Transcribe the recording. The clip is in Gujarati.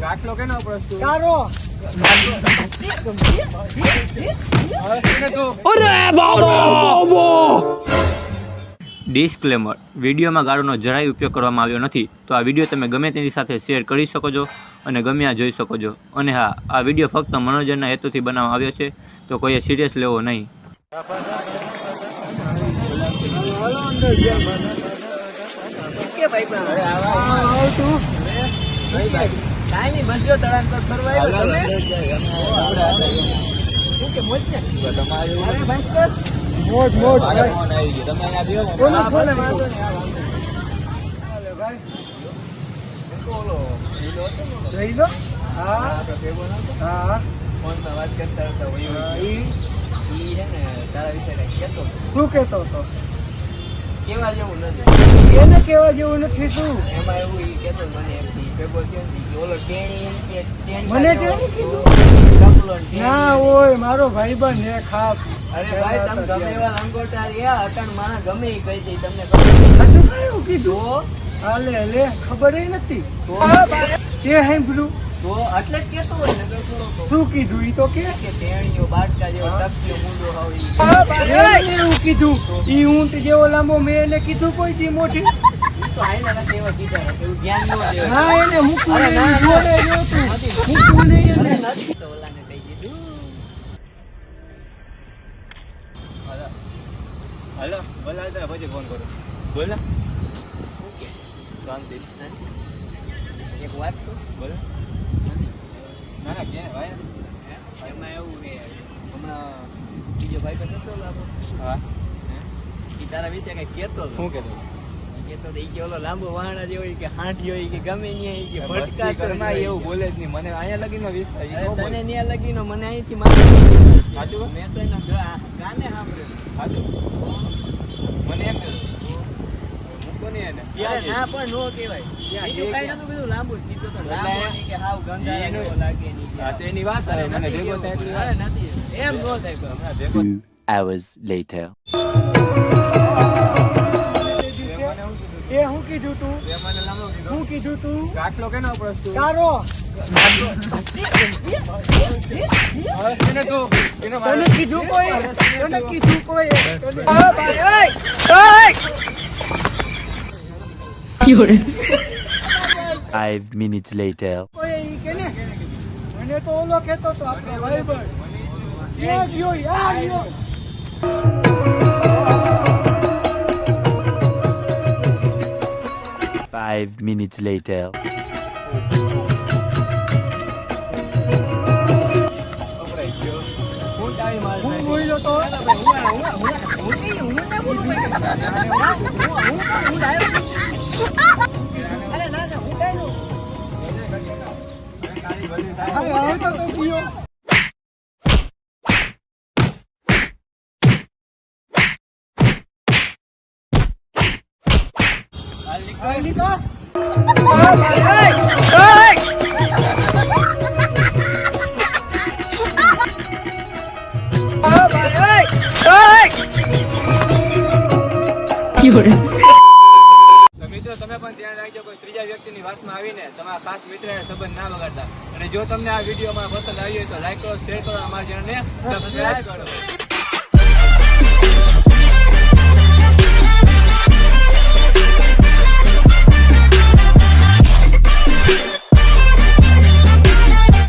ગાંઠલો તારો ડિસ્ક્લેમર. વિડીયોમાં ગાળોનો જરાય ઉપયોગ કરવામાં આવ્યો નથી. તો આ વીડિયો તમે ગમે તેની સાથે શેર કરી શકો છો અને ગમ્યા જોઈ શકો છો. અને હા આ વીડિયો ફક્ત મનોરંજનના હેતુથી બનાવવામાં આવ્યો છે તો કોઈએ સિરિયસ લેવો નહીં. કે ભાઈ? તું કાઈ નહીં બસ જો તળાવ ફરવા આવ્યો. તમે? શું કે મોજ ને અરે બસ કર મોજ મોજ. ભાઈ. કોનો હા, ફોન ભલે, વાંધો નહીં, આ વાંધો હાલે ભાઈ. ઓલો લીલો હતો ને ઓલો. લો હા? હા ફોનમાં વાત કરતા હતા ઈ? ઈ હે ને તારા વિશે કહેતો શું કહેતો હતો? કેવા જેવું નથી. એને કેવા જેવું નથી શું એમાં એવું ઈ કેતો મને એમ ભેગો થયો ને ઓલો ટેણી એમ કે મને ટેણી કીધું? ડબલો ને ના ને. હોય મારો ભાઈબંધ હે ખાપ. અરે ભાઈ તમે ગમે એવા લંગોટા રહ્યા અટણ માણસ ગમે ઈ કહી દઈ તમને ખબર કયું કીધું? હાલે લે ખબર નથી. તો? તે સાંભળ્યું. તો એટલે જ કહેતો હોય ને શું કીધું ઈ તો કે? કે બાટકા જેવો ટકીઓ મૂંડો એવું કીધું. ઈ ઊંટ જેવો લાંબો મેં એને કીધું કોઈ દી મોટી. હા એને મૂકવું નહીં જોડે જોતું મૂકવું નહીં એને. ઓલાને કહી હલો. હલો બોલા પછી ફોન કરો. બોલા. ઓકે. શાંતિ. એક વાત બોલો. ના ના ક્યાં? ભાઈ? એમાં એવું કે હમણાં બીજો ભાઈ પણ નતો લાંબો. હા. એ તારા વિશે કંઈ કહેતો હતો શું કહેતો? કહેતો હતો ઈ કે ઓલો લાંબો વાહણા જેવો કે હાંઠિયો હોય કે ગમે ન્યા ઈ કે ભટકા એવું બોલે જ નહીં. મને અહીંયા લગીનો અરે તને ન્યા લગીનો મને અહીંથી મારે સાચું? મેં તો એના સાચું મને એમ કીધું મૂકો નહીં એને અરે ના પણ નો કહેવાય. બીજું છે નતું કીધું લાંબુ કીધું તો એટલે નહીં કે હાવ ગંગારા લાગે નહીં કે હા, તો એની વાત અરે મને ભેગો કેવું. થાય એટલી અરે વાત. નથી. એમ નો થાય હમણાં ભેગો hours later. એ હું કીધું તું? કીધો. હું કીધું તું? ગાંઠલો કેનો પ્રશ્ન? તારો. એને તું એને તને કીધું કોઈ? તને કીધું કોઈ? Five minutes later. કોઈ ઈ કે ને મને તો ઓલો કહેતો તો આપણો ભાઈબંધ ક્યાં ગયો યા ગયો Five minutes later. કપડાઈ ગયો હું ટાઈમ માર હું બોલ્યો તો હા, આવતો તો ગયો હાલ નીકળ. તો મિત્રો તમે ધ્યાન રાખજો કોઈ ત્રીજા વ્યક્તિની વાતમાં આવીને તમારા ખાસ મિત્ર સંબંધ ના બગાડતા. અને જો તમને આ વિડીયોમાં પસંદ આવ્યો હોય તો લાઈક કરો શેર કરો, અમારા ચેનલને સબસ્ક્રાઈબ કરો.